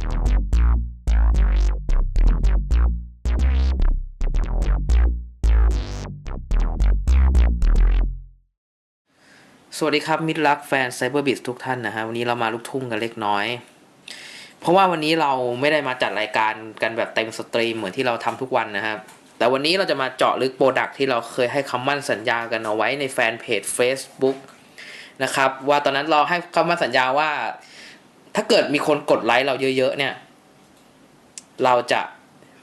สวัสดีครับ มิตรรักแฟนไซเบอร์บิสทุกท่านนะฮะ วันนี้เรามาลูกทุ่งกันเล็กน้อย เพราะว่าวันนี้เราไม่ได้มาจัดรายการกันแบบเต็มสตรีมเหมือนที่เราทำทุกวันนะครับ แต่วันนี้เราจะมาเจาะลึกโปรดักที่เราเคยให้คำมั่นสัญญากันเอาไว้ในแฟนเพจ Facebook นะครับ ว่าตอนนั้นเราให้คำมั่นสัญญาว่า ถ้าเกิดมีคนกดไลค์เราเยอะๆเนี่ย เราจะ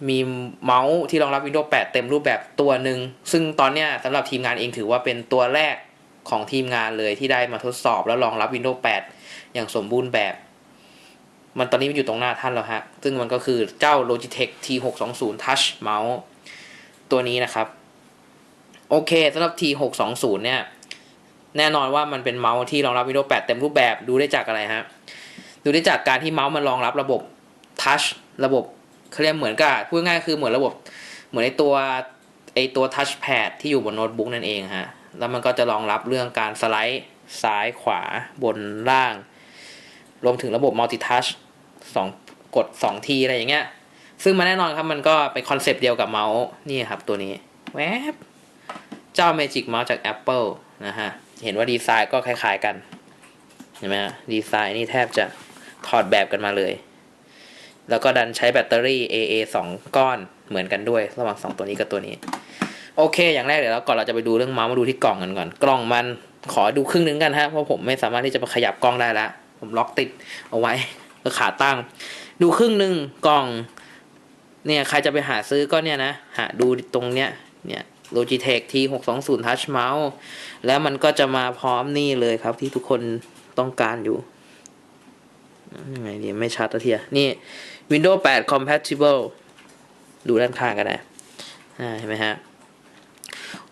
มีเมาส์ที่รองรับ Windows 8 เต็มรูปแบบตัวหนึ่ง ซึ่งตอนเนี้ยสำหรับทีมงานเองถือว่าเป็นตัวแรกของทีมงานเลยที่ได้มาทดสอบแล้วรองรับ Windows 8 อย่างสมบูรณ์แบบ มันตอนนี้มันอยู่ตรงหน้าท่านแล้วฮะ ซึ่งมันก็คือเจ้า Logitech T620 Touch Mouse ตัวนี้นะครับ โอเคสำหรับ T620 เนี่ย แน่นอนว่ามันเป็นเมาส์ที่รองรับ Windows 8 เต็มรูปแบบดูได้จากอะไรฮะ ดูได้จากการที่เมาส์มันรองรับระบบ Touch ระบบเขาเรียกเหมือนกับพูดง่ายคือเหมือนระบบ เหมือนไอตัวไอตัวทัชแพดที่อยู่บนโน้ตบุ๊กนั่นเองฮะ แล้วมันก็จะรองรับเรื่องการสไลด์ซ้ายขวาบนล่าง รวมถึงระบบมัลติทัชสองกด 2 ทีอะไรอย่างเงี้ย ซึ่งมันแน่นอนครับมันก็เป็นคอนเซปต์เดียวกับเมาส์นี่ครับตัวนี้แวบเจ้า Magic Mouse จาก Apple นะฮะ เห็นว่าดีไซน์ก็คล้ายๆกัน เห็นไหมฮะ ดีไซน์นี่แทบจะ ถอดแบบกันมาเลย แล้วก็ดันใช้แบตเตอรี่ AA 2 ก้อนเหมือนกันด้วย ระหว่าง 2 ตัวนี้กับตัวนี้ โอเค อย่างแรกเดี๋ยวเราก่อนเราจะไปดูเรื่องเมาส์มาดูที่กล่องกันก่อน กล่องมันขอดูครึ่งนึงกันฮะเพราะผมไม่สามารถที่จะขยับกล้องได้แล้วผมล็อกติดเอาไว้ก็ขาตั้ง ดูครึ่งหนึ่งกล่อง เนี่ยใครจะไปหาซื้อก็เนี่ยนะ หาดูตรงเนี้ยเนี่ย Logitech T620 Touch Mouse แล้วมันก็จะมาพร้อมนี่เลยครับที่ทุกคนต้องการอยู่ ยังไงดีไม่ชัดแล้วเทียนี่ Windows 8 compatible ดูด้านข้างกันนะอ่าเห็นไหมฮะ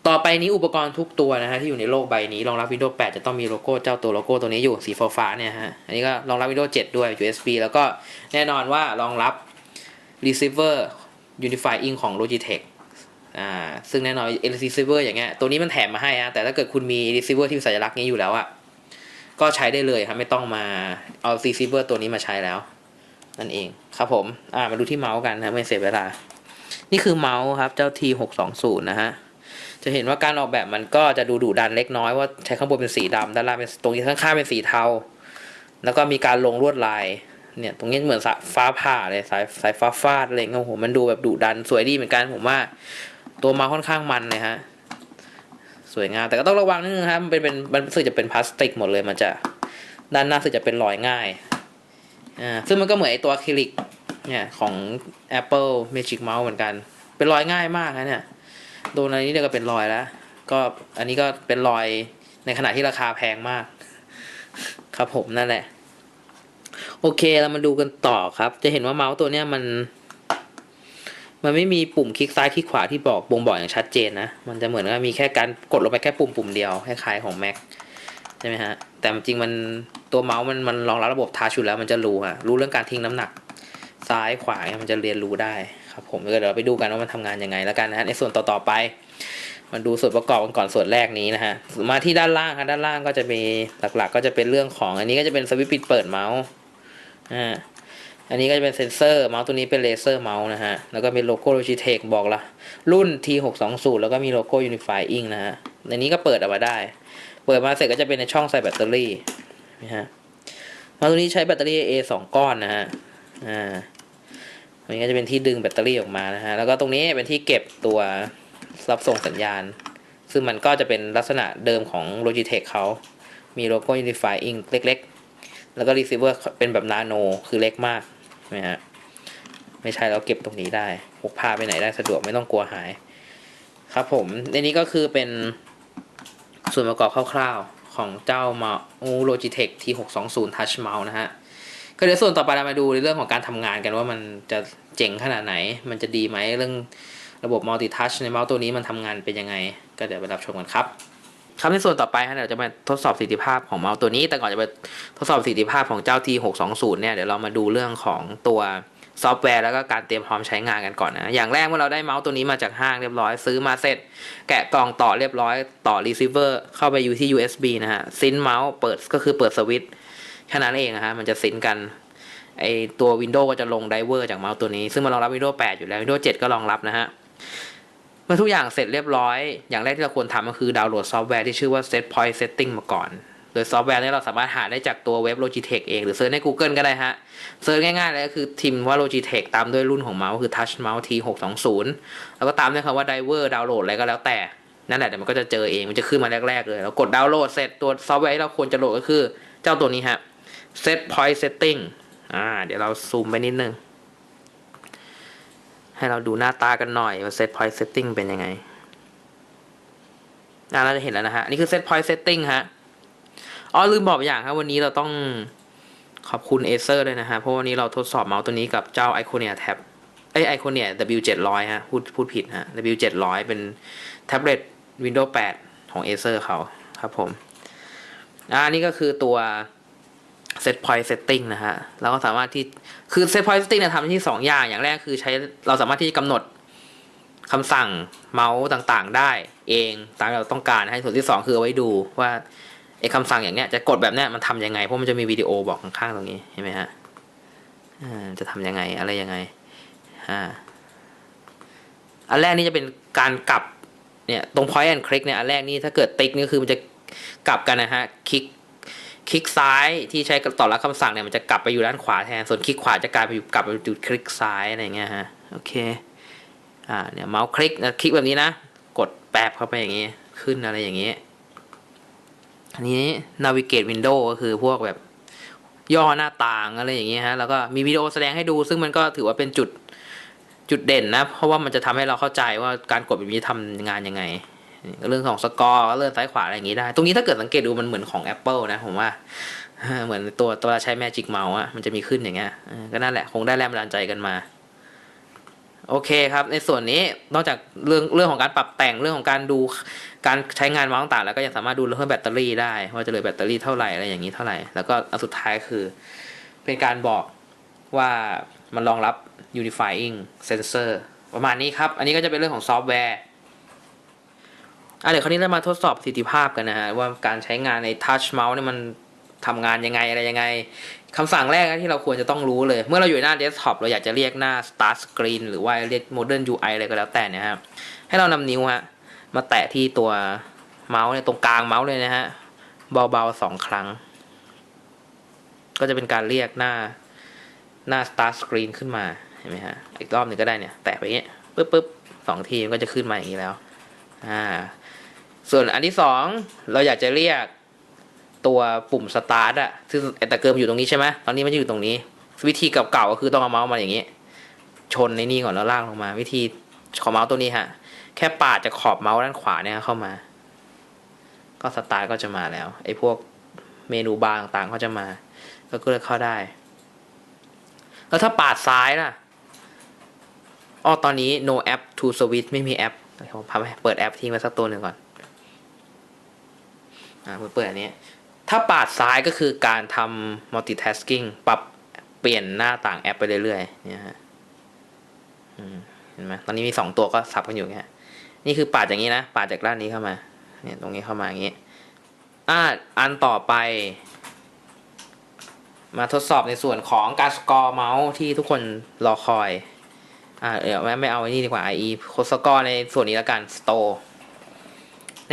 ต่อไปนี้อุปกรณ์ทุกตัวนะฮะที่อยู่ในโลกใบนี้รองรับ Windows 8 จะต้องมีโลโก้เจ้าตัวโลโก้ตัวนี้อยู่สีฟ้าเนี่ยฮะ อันนี้ก็รองรับ Windows 7 ด้วย USB แล้วก็แน่นอนว่ารองรับ receiver unifying ของ Logitech อ่า ซึ่งแน่นอน receiver อย่างเงี้ย ตัวนี้มันแถมมาให้ฮะ แต่ถ้าเกิดคุณมี receiver ที่มีสัญลักษณ์นี้อยู่แล้วอะ ก็ใช้ได้เลยครับไม่ต้องมาเอา receiver ตัวนี้มาใช้แล้ว นั่นเองครับผม อ่ามาดูที่เมาส์กันนะไม่เสียเวลา นี่คือเมาส์ครับเจ้า T620 นะฮะจะเห็นว่าการออกแบบมันก็จะดูดุดันเล็กน้อยว่าใช้ข้างบนเป็นสีดำด้านล่างเป็นตรงนี้ข้างๆเป็นสีเทา แล้วก็มีการลงลวดลายเนี่ยตรงนี้เหมือนสายฟ้าผ่าเลยสายสายฟ้าฟาดอะไรเงี้ยโอ้โหมันดูแบบดุดันสวยดีเหมือนกันผมว่า ตัวเมาส์ค่อนข้างมันเลยฮะ สวยงามแต่ก็ต้องระวังนิดนึงครับมันเป็นเป็นมันรู้สึกจะเป็นพลาสติกหมดเลยมันจะด้านหน้าสึกจะเป็นรอยง่ายอ่าซึ่งมันก็เหมือนไอตัวอะคริลิกเนี่ยของ Apple Magic Mouse เหมือนกัน เป็นรอยง่ายมากนะเนี่ยโดนอันนี้เดียวก็เป็นรอยแล้วก็อันนี้ก็เป็นรอยในขณะที่ราคาแพงมาก ครับผมนั่นแหละ โอเคเรามาดูกันต่อครับ จะเห็นว่าเมาส์ตัวเนี้ยมัน มันไม่มีปุ่มคลิกซ้ายคลิกขวาที่บอกบ่งบอกอย่างชัดเจนนะ มันจะเหมือนว่ามีแค่การกดลงไปแค่ปุ่มปุ่มเดียวคล้ายๆของ Mac ใช่ไหมฮะ แต่จริงๆมันตัวเมาส์มันมันรองรับระบบทัชอยู่แล้วมันจะรู้ฮะ รู้เรื่องการทิ้งน้ำหนักซ้ายขวาเนี่ยมันจะเรียนรู้ได้ครับผมเดี๋ยวเราไปดูกันว่ามันทำงานยังไงแล้วกันนะฮะในส่วนต่อๆไป มาดูส่วนประกอบกันก่อนส่วนแรกนี้นะฮะ มาที่ด้านล่างครับด้านล่างก็จะมีหลักๆ ก็จะเป็นเรื่องของอันนี้ก็จะเป็นสวิตช์ปิดเปิดเมาส์อ่า อันนี้ก็จะเป็นเซนเซอร์เมาส์ตัวนี้เป็นเลเซอร์เมาส์นะฮะ แล้วก็มีโลโก้ Logitech บอกละรุ่น T620 แล้วก็มีโลโก้ Unifying นะฮะในนี้ก็เปิดออกมาได้ เปิดมาเสร็จก็จะเป็นในช่องใส่แบตเตอรี่นะฮะเมาส์ตัวนี้ใช้แบตเตอรี่ A สองก้อนนะฮะอ่าอันนี้ก็จะเป็นที่ดึงแบตเตอรี่ออกมานะฮะแล้วก็ตรงนี้เป็นที่เก็บตัวรับส่งสัญญาณ ซึ่งมันก็จะเป็นลักษณะเดิมของ Logitech เขามีโลโก้ Unifying เล็กๆ แล้วก็ receiver เป็นแบบนาโนคือเล็กมากใช่ไหมฮะไม่ใช่เราเก็บตรงนี้ได้พกพาไปไหนได้สะดวกไม่ต้องกลัวหาย ครับผมในนี้ก็คือเป็นส่วนประกอบคร่าวๆ ของเจ้ามา Logitech T620 Touch Mouse นะฮะ ก็เดี๋ยวส่วนต่อไปเรามาดูในเรื่องของการทำงานกันว่ามันจะเจ๋งขนาดไหน มันจะดีไหมเรื่องระบบมัลติทัชในเมาส์ตัวนี้มันทำงานเป็นยังไง ก็เดี๋ยวไปรับชมกันครับ ครับในส่วนต่อไปฮะเดี๋ยวจะมาทดสอบประสิทธิภาพของเมาส์ตัวนี้ แต่ก่อนจะไปทดสอบประสิทธิภาพของเจ้า T620 เนี่ยเดี๋ยวเรามาดูเรื่องของตัวซอฟต์แวร์แล้วก็การเตรียมพร้อมใช้งานกันก่อนนะ อย่างแรกเมื่อเราได้เมาส์ตัวนี้มาจากห้างเรียบร้อยซื้อมาเสร็จ แกะกล่องต่อเรียบร้อยต่อรีเซิเวอร์เข้าไปอยู่ที่ USB นะฮะซินเมาส์เปิดก็คือเปิดสวิตช์แค่นั้นเองนะฮะมันจะซินกันไอตัว Windows ก็จะลงไดเวอร์จากเมาส์ตัวนี้ ซึ่งมันรองรับ Windows 8 อยู่แล้ว Windows 7 ก็รองรับนะฮะ เมื่อทุกอย่างเสร็จเรียบร้อย อย่างแรกที่เราควรทำก็คือดาวน์โหลดซอฟต์แวร์ที่ชื่อว่า Set Point Setting มาก่อน โดยซอฟต์แวร์นี้เราสามารถหาได้จากตัวเว็บ Logitech เอง หรือเซิร์ชใน Google ก็ได้ฮะ เซิร์ชง่ายๆเลยก็คือพิมว่า Logitech ตามด้วยรุ่นของเมาส์คือ Touch Mouse T620 แล้วก็ตามด้วยคำว่า Diver ดาวน์โหลดอะไรก็แล้วแต่ นั่นแหละเดี๋ยวมันก็จะเจอเอง มันจะขึ้นมาแรกๆเลย แล้วกดดาวน์โหลดเสร็จตัวซอฟต์แวร์ที่เราควรจะโหลดก็คือ เจ้าตัวนี้ฮะ Set Point Setting อ่า เดี๋ยวเราซูมไปนิดนึง ให้เราดูหน้าตากันหน่อยว่า Set Point Setting เป็นยังไงอ่าเราจะเห็นแล้วนะฮะนี่คือ Set Point Setting ฮะอ๋อลืมบอกอย่างครับวันนี้เราต้องขอบคุณ Acer ด้วยนะฮะเพราะวันนี้เราทดสอบเมาส์ตัวนี้กับเจ้า Iconia Tab เอ้ย Iconia W700 ฮะพูดพูดผิดฮะ W700 เป็นแท็บเล็ต Windows 8 ของ Acer เขาครับผมอ่านี่ก็คือตัว set point setting นะฮะเราก็สามารถที่คือ set point setting เนี่ยทำที่สองอย่างอย่างแรกคือใช้เราสามารถที่จะกำหนดคำสั่งเมาส์ต่างๆ ได้เองตามเราต้องการให้ส่วนที่สองคือเอาไว้ดูว่าไอ้คำสั่งอย่างเนี้ยจะกดแบบเนี้ยมันทำยังไงเพราะมันจะมีวิดีโอบอกข้างๆตรงนี้เห็นไหมฮะอ่าจะทำยังไงอะไรยังไงอ่าอันแรกนี่จะเป็นการกลับเนี่ยตรง point and click เนี่ยอันแรกนี่ถ้าเกิดติ๊กนี่คือมันจะกลับกันนะฮะคลิก คลิกซ้ายที่ใช้ต่อรับคำสั่งเนี่ยมันจะกลับไปอยู่ด้านขวาแทน ส่วนคลิกขวาจะกลายไปอยู่กลับไปอยู่คลิกซ้ายอะไรเงี้ยฮะ โอเค อ่าเนี่ยเมาส์คลิกนะคลิกแบบนี้นะ กดแป๊บเข้าไปอย่างงี้ ขึ้นอะไรอย่างงี้ อันนี้ navigate window ก็คือพวกแบบย่อหน้าต่างอะไรอย่างเงี้ยฮะ แล้วก็มีวิดีโอแสดงให้ดู ซึ่งมันก็ถือว่าเป็นจุดจุดเด่นนะ เพราะว่ามันจะทำให้เราเข้าใจว่าการกดแบบนี้ทำงานยังไง เรื่องของสกอร์ก็เลื่อนซ้ายขวาอะไรอย่างนี้ได้ ตรงนี้ถ้าเกิดสังเกตดูมันเหมือนของ Apple นะผมว่า เหมือนตัวตัวใช้ Magic Mouse อะมันจะมีขึ้นอย่างเงี้ยก็นั่นแหละคงได้แรงบันดาลใจกันมา โอเคครับ ในส่วนนี้นอกจากเรื่องเรื่องของการปรับแต่งเรื่องของการดูการใช้งานเมาส์ต่างๆแล้วก็ยังสามารถดูเรื่องแบตเตอรี่ได้ว่าจะเหลือแบตเตอรี่เท่าไหร่อะไรอย่างนี้เท่าไหร่แล้วก็อันสุดท้ายคือ เป็นการบอกว่ามันรองรับ unifying sensor ประมาณนี้ครับ อันนี้ก็จะเป็นเรื่องของซอฟต์แวร์ อะเดี๋ยวคราวนี้เรามาทดสอบประสิทธิภาพกันนะฮะว่าการใช้งานใน Touch Mouse เนี่ยมันทำงานยังไงอะไรยังไงคำสั่งแรกที่เราควรจะต้องรู้เลย เมื่อเราอยู่หน้าเดสก์ท็อปเราอยากจะเรียกหน้า Start Screen หรือว่าเรียก Modern UI อะไรก็แล้วแต่เนะครับให้เรานำนิ้วฮะมาแตะที่ตัวเมาส์เนี่ยตรงกลางเมาส์เลยนะฮะเบาๆสองครั้ง ก็จะเป็นการเรียกหน้าหน้า Start Screen ขึ้นมาเห็นไหมฮะอีกรอบหนึ่งก็ได้เนี่ย แตะไปอย่างเงี้ยปึ๊บปึ๊บสองทีมันก็จะขึ้นมาอย่างนี้แล้วอ่า ส่วนอันที่สองเราอยากจะเรียกตัวปุ่มสตาร์ทอะซึ่งแต่เกิมอยู่ตรงนี้ใช่ไหมตอนนี้มันอยู่ตรงนี้ วิธีเก่าๆก็คือต้องเอาเมาส์มาอย่างนี้ ชนในนี่ก่อนแล้วลากลงมา วิธีของเมาส์ตัวนี้ฮะ แค่ปาดจากขอบเมาส์ด้านขวาเนี่ยเข้ามา ก็สตาร์ทก็จะมาแล้ว ไอ้พวกเมนูบาร์ต่างๆก็จะมา ก็เลือกเข้าได้ แล้วถ้าปาดซ้ายล่ะอ๋อตอนนี้ no app to switch ไม่มีแอปผมพาไปเปิดแอปทิ้งไว้สักตัวหนึ่งก่อน อ่าเปิดอันนี้ ถ้าปาดซ้ายก็คือการทำ multitasking ปรับเปลี่ยนหน้าต่างแอปไปเรื่อยๆเนี่ยฮะเห็นไหมตอนนี้มีสองตัวก็สับกันอยู่เงี้ยนี่คือปาดอย่างนี้นะ ปาดจากด้านนี้เข้ามา เนี่ยตรงนี้เข้ามาอย่างนี้อ่าอันต่อไป มาทดสอบในส่วนของการสกอร์เมาส์ที่ทุกคนรอคอย อ่าเดี๋ยวไม่ไม่เอาไอ้นี่ดีกว่า IE โคสกอร์ในส่วนนี้แล้วกัน Store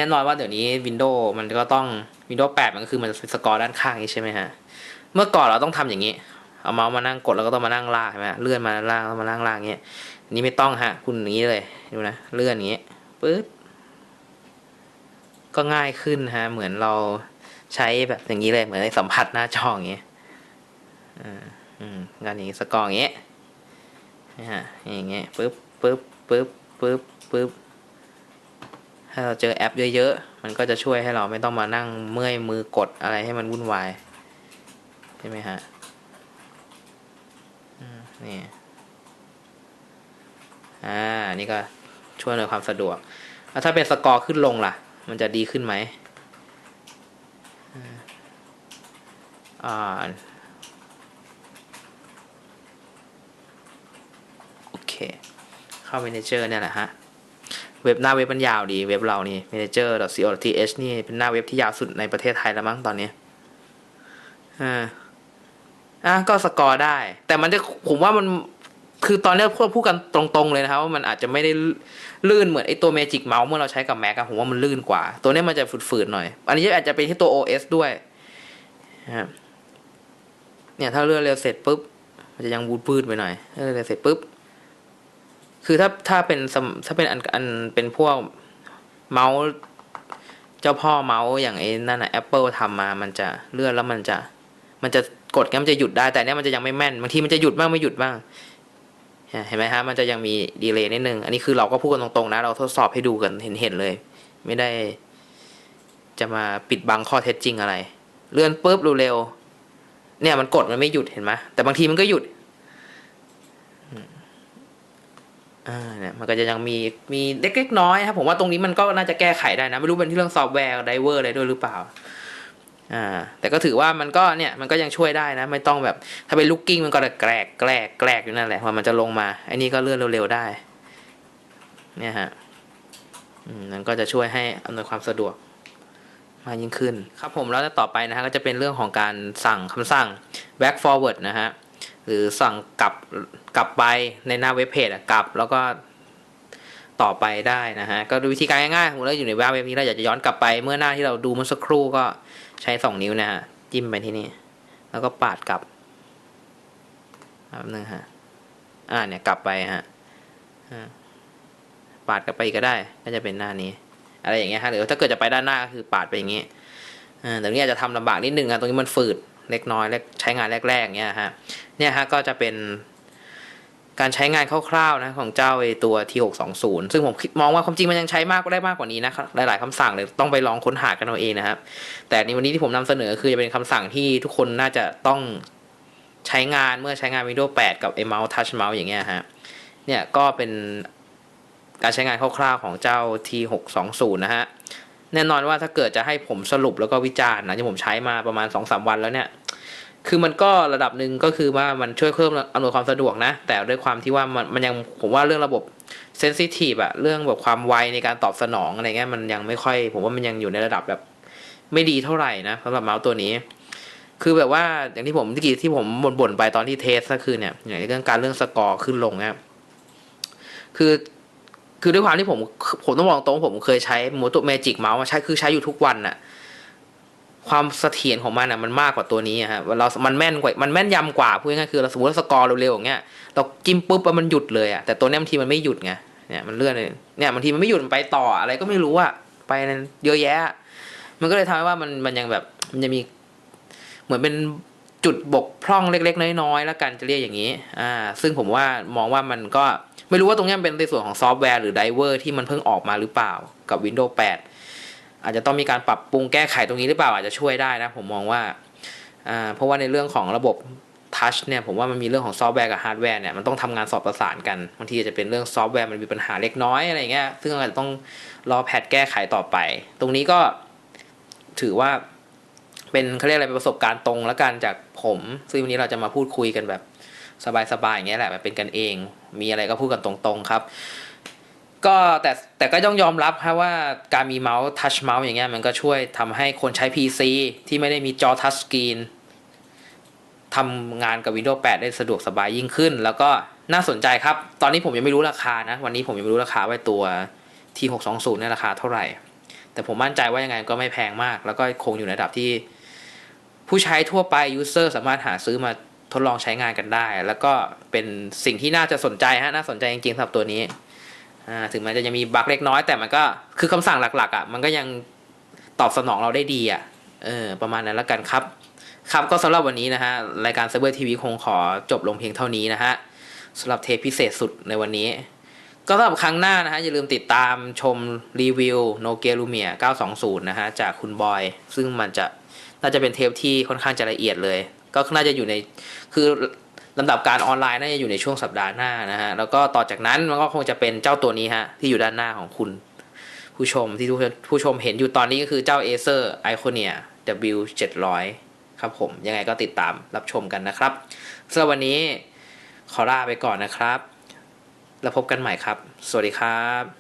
แน่นอนว่าเดี๋ยวนี้ Windows มันก็ต้อง Windows 8 มันก็คือมันสกอร์ด้านข้างนี้ใช่ไหมฮะ เมื่อก่อนเราต้องทำอย่างนี้ เอาเมาส์มานั่งกดแล้วก็ต้องมานั่งลากใช่ไหมเลื่อนมาล่างแล้วมานั่งๆอย่างเงี้ยนี้ไม่ต้องฮะ คุณอย่างนี้เลยดูนะเลื่อนอย่างนี้ปึ๊บก็ง่ายขึ้นฮะ เหมือนเราใช้แบบอย่างนี้เลยเหมือนได้สัมผัสหน้าจออย่างเงี้ยอ่าอืมงานอย่างนี้สกอร์อย่างเงี้ยนะฮะอย่างเงี้ยปึ๊บปึ๊บปึ๊บปึ๊บปึ๊บ ถ้าเราเจอแอปเยอะๆ มันก็จะช่วยให้เราไม่ต้องมานั่งเมื่อยมือกดอะไรให้มันวุ่นวาย ใช่ไหมฮะนี่อ่านี่ก็ช่วยในความสะดวก แล้วถ้าเป็นสกอร์ขึ้นลงล่ะ มันจะดีขึ้นไหมอ่าโอเค เข้า Manager เนี่ยแหละฮะ เว็บหน้าเว็บมันยาวดีเว็บเรานี่ manager.co.th นี่เป็นหน้าเว็บที่ยาวสุดในประเทศไทยแล้วมั้งตอนนี้อ่าอะก็สกอร์ได้ แต่มันจะผมว่ามันคือตอนนี้พูดพูดกันตรงๆเลยนะครับว่ามันอาจจะไม่ได้ลื่นเหมือนไอตัวเมจิกเมาส์เมื่อเราใช้กับแม็กอะผมว่ามันลื่นกว่า ตัวนี้มันจะฝืดๆหน่อย อันนี้อาจจะเป็นที่ตัว OS ด้วยนะเนี่ยถ้าเลื่อนเร็วเสร็จปุ๊บมันจะยังวูดพืดไปหน่อยเลื่อนเร็วเสร็จปุ๊บ คือถ้าถ้าเป็นสมถ้าเป็นอันอันเป็นพวกเมาส์เจ้าพ่อเมาส์อย่างไอ้นั่นนะ Apple ทำมามันจะเลื่อนแล้วมันจะ มันจะกดงั้นมันจะหยุดได้แต่เนี้ยมันจะยังไม่แม่นบางทีมันจะหยุดบ้างไม่หยุดบ้างเห็นไหมฮะมันจะยังมีดีเลย์นิดนึง อันนี้คือเราก็พูดกันตรงๆนะ เราทดสอบให้ดูกันเห็นๆเลย ไม่ได้จะมาปิดบังข้อเท็จจริงอะไร เลื่อนปุ๊บเร็วๆเนี่ยมันกดมันไม่หยุดเห็นไหมแต่บางทีมันก็หยุด อ่าเนี่ยมันก็จะยังมีมีเล็กๆน้อยครับผมว่าตรงนี้มันก็น่าจะแก้ไขได้นะ ไม่รู้เป็นที่เรื่องซอฟต์แวร์ไดเวอร์อะไรด้วยหรือเปล่าอ่าแต่ก็ถือว่ามันก็เนี่ยมันก็ยังช่วยได้นะ ไม่ต้องแบบถ้าเป็นลูกกิ้งมันก็จะแกรกแกรกแกรกอยู่นั่นแหละว่ามันจะลงมาไอ้นี่ก็เลื่อนเร็วๆได้ เนี่ยฮะมมันก็จะช่วยให้อำนวยความสะดวกมากยิ่งขึ้น ครับผมแล้วต่อไปนะฮะก็จะเป็นเรื่องของการสั่งคำสั่ง back forward นะฮะ หรือสั่งกลับกลับไปในหน้าเว็บเพจอะกลับแล้วก็ต่อไปได้นะฮะ ก็ดูวิธีการง่ายๆผมเราอยู่ในเว็บนี้เราอยากจะย้อนกลับไปเมื่อหน้าที่เราดูเมื่อสักครู่ก็ใช้สองนิ้วนะฮะ จิ้มไปที่นี่ แล้วก็ปาดกลับแป๊บนึงฮะ อ่าเนี่ยกลับไปฮะปาดกลับไปกก็ได้ ก็จะเป็นหน้านี้ อะไรอย่างเงี้ยฮะหรือถ้าเกิดจะไปด้านหน้าก็คือปาดไปอย่างงี้อ่าแต่นี้อาจจะทำลำบากนิดนึงนะตรงนี้มันฝืด เล็กน้อยใช้งานแรกๆเงี้ยฮะเนี่ยฮะก็จะเป็นการใช้งานคร่าวๆนะของเจ้าไอตัว T620 ซึ่งผมคิดมองว่าความจริงมันยังใช้มากได้มากกว่านี้นะครับหลายๆคำสั่งเลยต้องไปลองค้นหากันเอาเองนะครับ แต่ในวันนี้ที่ผมนำเสนอคือจะเป็นคำสั่งที่ทุกคนน่าจะต้องใช้งานเมื่อใช้งาน Windows 8 กับไอเมาส์ทัชเมาส์อย่างเงี้ยฮะเนี่ยก็เป็นการใช้งานคร่าวๆของเจ้า T620 นะฮะแน่นอนว่าถ้าเกิดจะให้ผมสรุปแล้วก็วิจารณ์นะที่ผมใช้มาประมาณ 2-3 วันแล้วเนี่ย คือมันก็ระดับหนึ่งก็คือว่ามันช่วยเพิ่มอำนวยความสะดวกนะ แต่ด้วยความที่ว่ามันมันยังผมว่าเรื่องระบบเซนซิทีฟอะเรื่องแบบความไวในการตอบสนองอะไรเงี้ยมันยังไม่ค่อย ผมว่ามันยังอยู่ในระดับแบบไม่ดีเท่าไหร่นะสำหรับเมาส์ตัวนี้ คือแบบว่าอย่างที่ผมที่กี้ที่ผมบ่นๆไปตอนที่เทสก็คือเนี่ยอย่างเรื่องการเรื่องสกอร์ขึ้นลงเนี่ยคือคือด้วยความที่ผมผมต้องบอกตรงผมเคยใช้โมโตเมจิกเมาส์ใช้คือใช้อยู่ทุกวันน่ะ ความเสถียรของมันอะมันมากกว่าตัวนี้อะฮะเรา มันแม่นกว่า มันแม่นยำกว่าพูดง่ายๆคือเราสมมติว่าสกอร์เร็วๆอย่างเงี้ย เราจิ้มปุ๊บมันหยุดเลยอะ แต่ตัวนี้บางทีมันไม่หยุดไง เนี่ยมันเลื่อนเลยเนี่ยบางทีมันไม่หยุดมันไปต่ออะไรก็ไม่รู้อะ ไปเยอะแยะ มันก็เลยทำให้ว่ามันมันยังแบบมันจะมีเหมือนเป็นจุดบกพร่องเล็ก ๆ น้อยๆแล้วกันจะเรียกอย่างนี้ อ่า ซึ่งผมว่ามองว่ามันก็ไม่รู้ว่าตรงนี้เป็นในส่วนของซอฟต์แวร์หรือไดเวอร์ที่มันเพิ่งออกมาหรือเปล่ากับ Windows 8 อาจจะต้องมีการปรับปรุงแก้ไขตรงนี้หรือเปล่าอาจจะช่วยได้นะ ผมมองว่าเพราะว่าในเรื่องของระบบทัชเนี่ยผมว่ามันมีเรื่องของซอฟต์แวร์กับฮาร์ดแวร์เนี่ยมันต้องทำงานสอบประสานกันบางทีอาจจะเป็นเรื่องซอฟต์แวร์มันมีปัญหาเล็กน้อยอะไรเงี้ยซึ่งอาจจะต้องรอแพทแก้ไขต่อไป ตรงนี้ก็ถือว่าเป็นเขาเรียกอะไรเป็นประสบการณ์ตรงแล้วกันจากผม ซึ่งวันนี้เราจะมาพูดคุยกันแบบสบายๆอย่างเงี้ยแหละแบบเป็นกันเอง มีอะไรก็พูดกันตรงๆครับ ก็แต่แต่ก็ต้องยอมรับครับว่าการมีเมาส์ทัชเมาส์อย่างเงี้ยมันก็ช่วยทำให้คนใช้ PC ที่ไม่ได้มีจอทัชสกรีนทำงานกับ Windows 8 ได้สะดวกสบายยิ่งขึ้น แล้วก็น่าสนใจครับ ตอนนี้ผมยังไม่รู้ราคานะ วันนี้ผมยังไม่รู้ราคาว่าตัว T620 เนี่ยราคาเท่าไหร่ แต่ผมมั่นใจว่ายังไงก็ไม่แพงมาก แล้วก็คงอยู่ในระดับที่ ผู้ใช้ทั่วไป user สามารถหาซื้อมาทดลองใช้งานกันได้ แล้วก็เป็นสิ่งที่น่าจะสนใจฮะน่าสนใจจริงๆสำหรับตัวนี้ อ่าถึงมันจะยังมีบั๊กเล็กน้อย แต่มันก็คือคำสั่งหลักๆอะมันก็ยังตอบสนองเราได้ดีอะเออประมาณนั้นแล้วกันครับ ครับก็สำหรับวันนี้นะฮะรายการเซิร์ฟเวอร์ทีวีคงขอจบลงเพียงเท่านี้นะฮะสำหรับเทปพิเศษสุดในวันนี้ ก็สำหรับครั้งหน้านะฮะอย่าลืมติดตามชมรีวิวโนเกียลูเมีย920 นะฮะจากคุณบอย ซึ่งมันจะน่าจะเป็นเทปที่ค่อนข้างจะละเอียดเลย ก็น่าจะอยู่ในคือ ลำดับการออนไลน์น่าจะอยู่ในช่วงสัปดาห์หน้านะฮะ แล้วก็ต่อจากนั้นมันก็คงจะเป็นเจ้าตัวนี้ฮะ ที่อยู่ด้านหน้าของคุณ ผู้ชมที่ทุกผู้ชมเห็นอยู่ตอนนี้ก็คือเจ้า Acer Iconia W700 ครับผม ยังไงก็ติดตามรับชมกันนะครับสำหรับวันนี้ขอลาไปก่อนนะครับ แล้วพบกันใหม่ครับ สวัสดีครับ